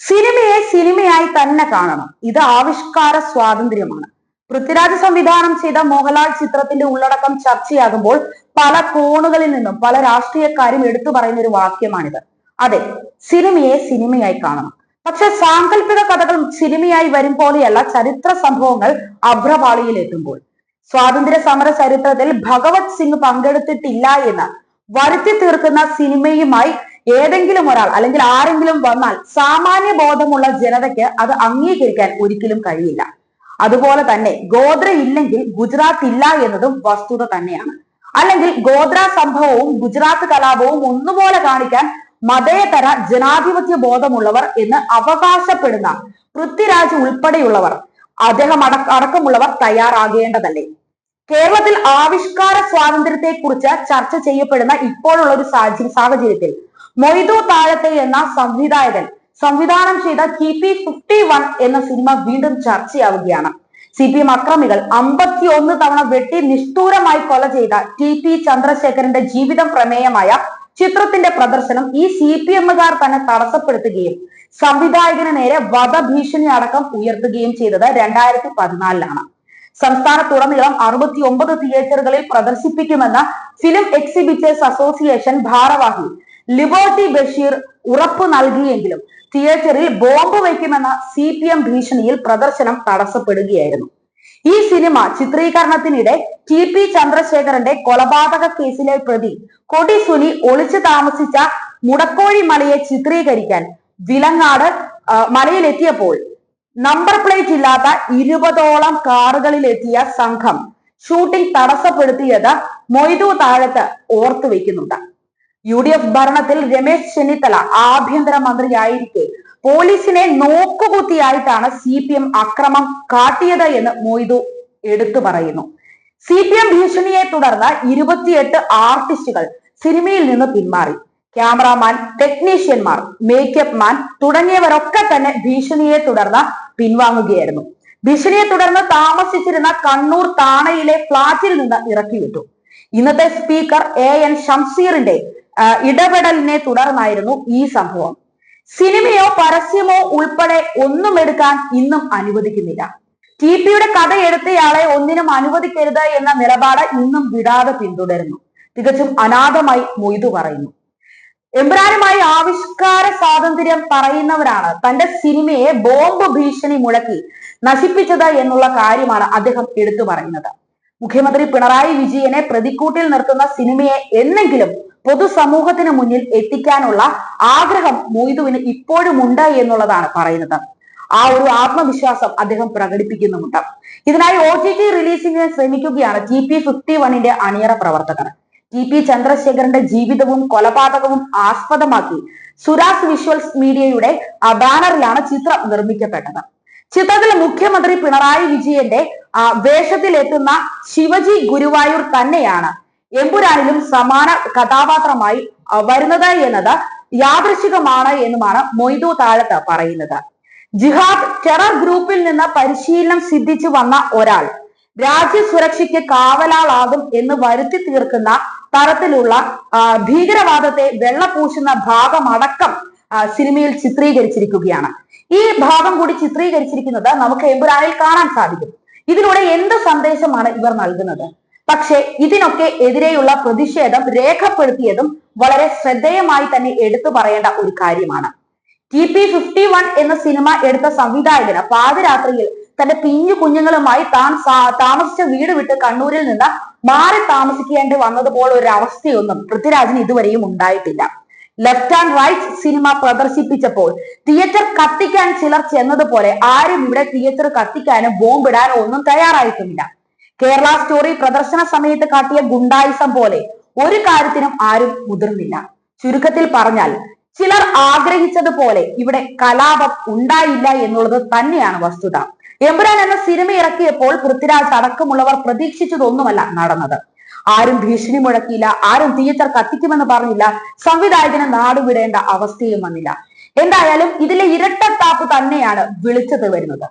സിനിമയെ സിനിമയായി തന്നെ കാണണം. ഇത് ആവിഷ്കാര സ്വാതന്ത്ര്യമാണ്. പൃഥ്വിരാജ് സംവിധാനം ചെയ്ത മോഹൻലാൽ ചിത്രത്തിന്റെ ഉള്ളടക്കം ചർച്ചയാകുമ്പോൾ പല കോണുകളിൽ നിന്നും പല രാഷ്ട്രീയക്കാരും എടുത്തു പറയുന്ന ഒരു വാക്യമാണിത്. അതെ സിനിമയെ സിനിമയായി കാണണം. പക്ഷെ സാങ്കല്പിക കഥകൾ സിനിമയായി വരും പോലെയല്ല ചരിത്ര സംഭവങ്ങൾ അഭ്രപാളിയിൽ എത്തുമ്പോൾ. സ്വാതന്ത്ര്യ സമര ചരിത്രത്തിൽ ഭഗവത് സിംഗ് പങ്കെടുത്തിട്ടില്ല എന്ന് വരുത്തി തീർക്കുന്ന സിനിമയുമായി ഏതെങ്കിലും ഒരാൾ അല്ലെങ്കിൽ ആരെങ്കിലും വന്നാൽ സാമാന്യ ബോധമുള്ള ജനതയ്ക്ക് അത് അംഗീകരിക്കാൻ ഒരിക്കലും കഴിയില്ല. അതുപോലെ തന്നെ ഗോത്ര ഇല്ലെങ്കിൽ ഗുജറാത്ത് ഇല്ല എന്നതും വസ്തുത തന്നെയാണ്. അല്ലെങ്കിൽ ഗോത്ര സംഭവവും ഗുജറാത്ത് കലാപവും ഒന്നുപോലെ കാണിക്കാൻ മതേതര ജനാധിപത്യ ബോധമുള്ളവർ എന്ന് അവകാശപ്പെടുന്ന പൃഥ്വിരാജ് ഉൾപ്പെടെയുള്ളവർ അദ്ദേഹം അട അടക്കമുള്ളവർ തയ്യാറാകേണ്ടതല്ലേ? കേരളത്തിൽ ആവിഷ്കാര സ്വാതന്ത്ര്യത്തെ കുറിച്ച് ചർച്ച ചെയ്യപ്പെടുന്ന ഇപ്പോഴുള്ള ഒരു സാഹചര്യ സാഹചര്യത്തിൽ മൊയ്തു താഴത്തെ എന്ന സംവിധായകൻ. സംവിധാനം ചെയ്ത ടി പി ഫിഫ്റ്റി വൺ എന്ന സിനിമ വീണ്ടും ചർച്ചയാവുകയാണ്. സി പി എം അക്രമികൾ അമ്പത്തി ഒന്ന് തവണ വെട്ടി നിഷ്ഠൂരമായി കൊല ചെയ്ത ടി പി ചന്ദ്രശേഖരന്റെ ജീവിതം പ്രമേയമായ ചിത്രത്തിന്റെ പ്രദർശനം ഈ സി പി എമ്മുകാർ തന്നെ തടസ്സപ്പെടുത്തുകയും സംവിധായകന് നേരെ വധഭീഷണി അടക്കം ഉയർത്തുകയും ചെയ്തത് രണ്ടായിരത്തി പതിനാലിലാണ് സംസ്ഥാനത്തുടനീളം അറുപത്തി ഒമ്പത് തിയേറ്ററുകളിൽ പ്രദർശിപ്പിക്കുമെന്ന ഫിലിം എക്സിബിറ്റേഴ്സ് അസോസിയേഷൻ ഭാരവാഹി ലിബർട്ടി ബഷീർ ഉറപ്പു നൽകിയെങ്കിലും തിയേറ്ററിൽ ബോംബ് വയ്ക്കുമെന്ന സി പി എം ഭീഷണിയിൽ പ്രദർശനം തടസ്സപ്പെടുകയായിരുന്നു. ഈ സിനിമ ചിത്രീകരണത്തിനിടെ ടി പി ചന്ദ്രശേഖരന്റെ കൊലപാതക കേസിലെ പ്രതി കൊടി സുനി ഒളിച്ചു താമസിച്ച മുടക്കോഴി മലയെ ചിത്രീകരിക്കാൻ വിലങ്ങാട് മലയിലെത്തിയപ്പോൾ നമ്പർ പ്ലേറ്റ് ഇല്ലാത്ത ഇരുപതോളം കാറുകളിലെത്തിയ സംഘം ഷൂട്ടിംഗ് തടസ്സപ്പെടുത്തിയത് മൊയ്തു താഴത്ത് ഓർത്തു വെക്കുന്നുണ്ട് യു ഡി എഫ് ഭരണത്തിൽ രമേശ് ചെന്നിത്തല ആഭ്യന്തര മന്ത്രിയായിരിക്കെ പോലീസിനെ നോക്കുകുത്തിയായിട്ടാണ് സി പി എം അക്രമം കാട്ടിയത് എന്ന് മൊയ്തു എടുത്തു പറയുന്നു. സി പി എം ഭീഷണിയെ തുടർന്ന് ഇരുപത്തിയെട്ട് ആർട്ടിസ്റ്റുകൾ സിനിമയിൽ നിന്ന് പിന്മാറി. ക്യാമറാമാൻ ടെക്നീഷ്യന്മാർ മേക്കപ്പ് മാൻ തുടങ്ങിയവരൊക്കെ തന്നെ ഭീഷണിയെ തുടർന്ന് പിൻവാങ്ങുകയായിരുന്നു. ഭീഷണിയെ തുടർന്ന് താമസിച്ചിരുന്ന കണ്ണൂർ താണയിലെ ഫ്ളാറ്റിൽ നിന്ന് ഇറക്കിവിട്ടു. ഇന്നത്തെ സ്പീക്കർ എ എൻ ഷംസീറിന്റെ ഇടപെടലിനെ തുടർന്നായിരുന്നു ഈ സംഭവം. സിനിമയോ പരസ്യമോ ഉൾപ്പെടെ ഒന്നും എടുക്കാൻ ഇന്നും അനുവദിക്കുന്നില്ല. ടി പിയുടെ കഥ എടുത്തയാളെ ഒന്നിനും അനുവദിക്കരുത് എന്ന നിലപാട് ഇന്നും വിടാതെ പിന്തുടരുന്നു. തികച്ചും അനാഥമായി മൊയ്തു പറയുന്നു. എംബ്രാനുമായി ആവിഷ്കാര സ്വാതന്ത്ര്യം പറയുന്നവരാണ് തന്റെ സിനിമയെ ബോംബ് ഭീഷണി മുഴക്കി നശിപ്പിച്ചത് എന്നുള്ള കാര്യമാണ് അദ്ദേഹം എടുത്തു പറയുന്നത്. മുഖ്യമന്ത്രി പിണറായി വിജയനെ പ്രതിക്കൂട്ടിൽ നിർത്തുന്ന സിനിമയെ എന്നെങ്കിലും പൊതുസമൂഹത്തിന് മുന്നിൽ എത്തിക്കാനുള്ള ആഗ്രഹം മൊയ്തുവിന് ഇപ്പോഴും ഉണ്ട് എന്നുള്ളതാണ് പറയുന്നത്. ആ ഒരു ആത്മവിശ്വാസം അദ്ദേഹം പ്രകടിപ്പിക്കുന്നുമുണ്ട്. ഇതിനായി ഒ ടി ടി റിലീസിംഗിന് ശ്രമിക്കുകയാണ് ടി പി ഫിഫ്റ്റി വണ്ണിന്റെ അണിയറ പ്രവർത്തകർ ടി പി ചന്ദ്രശേഖരന്റെ ജീവിതവും കൊലപാതകവും ആസ്പദമാക്കി സുരാസ് വിഷ്വൽസ് മീഡിയയുടെ ബാനറിലാണ് ചിത്രം നിർമ്മിക്കപ്പെട്ടത്. ചിത്രത്തിൽ മുഖ്യമന്ത്രി പിണറായി വിജയന്റെ വേഷത്തിലെത്തുന്ന ശിവജി ഗുരുവായൂർ തന്നെയാണ് എമ്പുരാനിലും സമാന കഥാപാത്രമായി വരുന്നത് എന്നത് യാദൃശികമാണ് എന്നുമാണ് മൊയ്തു താഴത്ത് പറയുന്നത്. ജിഹാദ് ടെറർ ഗ്രൂപ്പിൽ നിന്ന് പരിശീലനം സിദ്ധിച്ചു വന്ന ഒരാൾ രാജ്യസുരക്ഷയ്ക്ക് കാവലാളാകും എന്ന് വരുത്തി തീർക്കുന്ന തരത്തിലുള്ള ഭീകരവാദത്തെ വെള്ളപൂശുന്ന ഭാഗമടക്കം സിനിമയിൽ ചിത്രീകരിച്ചിരിക്കുകയാണ്. ഈ ഭാഗം കൂടി ചിത്രീകരിച്ചിരിക്കുന്നത് നമുക്ക് എമ്പുരാനിൽ കാണാൻ സാധിക്കും. ഇതിലൂടെ എന്ത് സന്ദേശമാണ് ഇവർ നൽകുന്നത്? പക്ഷേ ഇതിനൊക്കെ എതിരെയുള്ള പ്രതിഷേധം രേഖപ്പെടുത്തിയതും വളരെ ശ്രദ്ധേയമായി തന്നെ എടുത്തു പറയേണ്ട ഒരു കാര്യമാണ്. ടി പി ഫിഫ്റ്റി വൺ എന്ന സിനിമ എടുത്ത സംവിധായകന് പാതിരാത്രിയിൽ തന്റെ പിഞ്ഞു കുഞ്ഞുങ്ങളുമായി താൻ താമസിച്ച വീട് വിട്ട് കണ്ണൂരിൽ നിന്ന് മാറി താമസിക്കേണ്ടി വന്നതുപോലെ ഒരു അവസ്ഥയൊന്നും പൃഥ്വിരാജിന് ഇതുവരെയും ഉണ്ടായിട്ടില്ല. ലെഫ്റ്റ് ആൻഡ് റൈറ്റ് സിനിമ പ്രദർശിപ്പിച്ചപ്പോൾ തിയേറ്റർ കത്തിക്കാൻ ചിലർ ചെന്നതുപോലെ ആരും ഇവിടെ തിയേറ്റർ കത്തിക്കാനോ ബോംബിടാനോ ഒന്നും തയ്യാറായിട്ടുമില്ല കേരള സ്റ്റോറി പ്രദർശന സമയത്ത് കാട്ടിയ ഗുണ്ടായിസം പോലെ ഒരു കാര്യത്തിനും ആരും മുതിർന്നില്ല. ചുരുക്കത്തിൽ പറഞ്ഞാൽ ചിലർ ആഗ്രഹിച്ചതുപോലെ ഇവിടെ കലാപം ഉണ്ടായില്ല എന്നുള്ളത് തന്നെയാണ് വസ്തുത. എമ്പുരാൻ എന്ന സിനിമ ഇറക്കിയപ്പോൾ പൃഥ്വിരാജ് അടക്കമുള്ളവർ പ്രതീക്ഷിച്ചതൊന്നുമല്ല നടന്നത്. ആരും ഭീഷണി മുഴക്കിയില്ല ആരും തിയേറ്റർ കത്തിക്കുമെന്ന് പറഞ്ഞില്ല സംവിധായകന് നാടുവിടേണ്ട അവസ്ഥയും വന്നില്ല. എന്തായാലും ഇതിലെ ഇരട്ടത്താപ്പ് തന്നെയാണ് വിളിച്ചത് വരുന്നത്.